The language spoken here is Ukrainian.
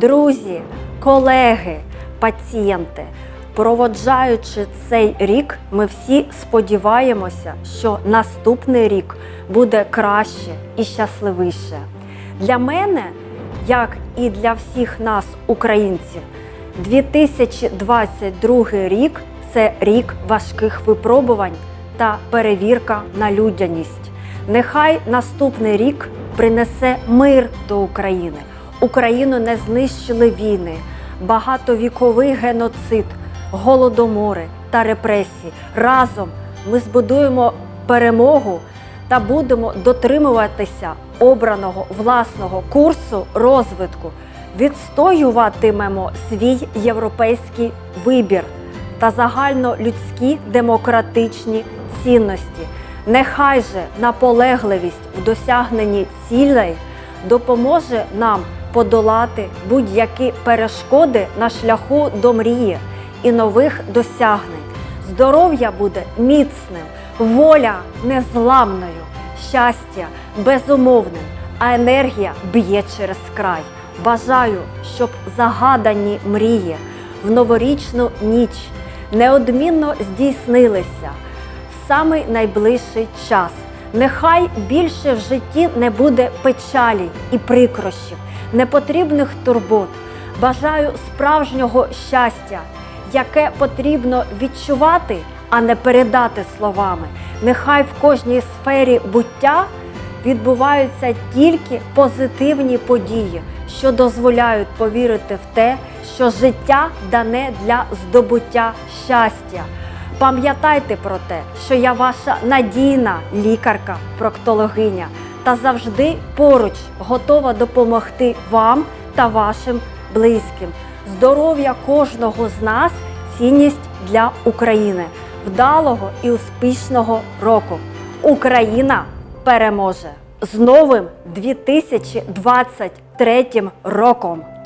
Друзі, колеги, пацієнти, проводжаючи цей рік, ми всі сподіваємося, що наступний рік буде краще і щасливіше. Для мене, як і для всіх нас, українців, 2022 рік це рік важких випробувань та перевірка на людяність. Нехай наступний рік принесе мир до України. Україну не знищили війни, багатовіковий геноцид, голодомори та репресії. Разом ми збудуємо перемогу та будемо дотримуватися обраного власного курсу розвитку, відстоюватимемо свій європейський вибір та загальнолюдські демократичні цінності. Нехай же наполегливість в досягненні цілей допоможе нам подолати будь-які перешкоди на шляху до мрії і нових досягнень. Здоров'я буде міцним, воля незламною, щастя безумовним, а енергія б'є через край. Бажаю, щоб загадані мрії в новорічну ніч неодмінно здійснилися в самий найближчий час. Нехай більше в житті не буде печалі і прикрощів, непотрібних турбот. Бажаю справжнього щастя, яке потрібно відчувати, а не передати словами. Нехай в кожній сфері буття відбуваються тільки позитивні події, що дозволяють повірити в те, що життя дане для здобуття щастя. Пам'ятайте про те, що я ваша надійна лікарка, проктологиня та завжди поруч готова допомогти вам та вашим близьким. Здоров'я кожного з нас цінність для України, вдалого і успішного року. Україна переможе з новим 2023 роком!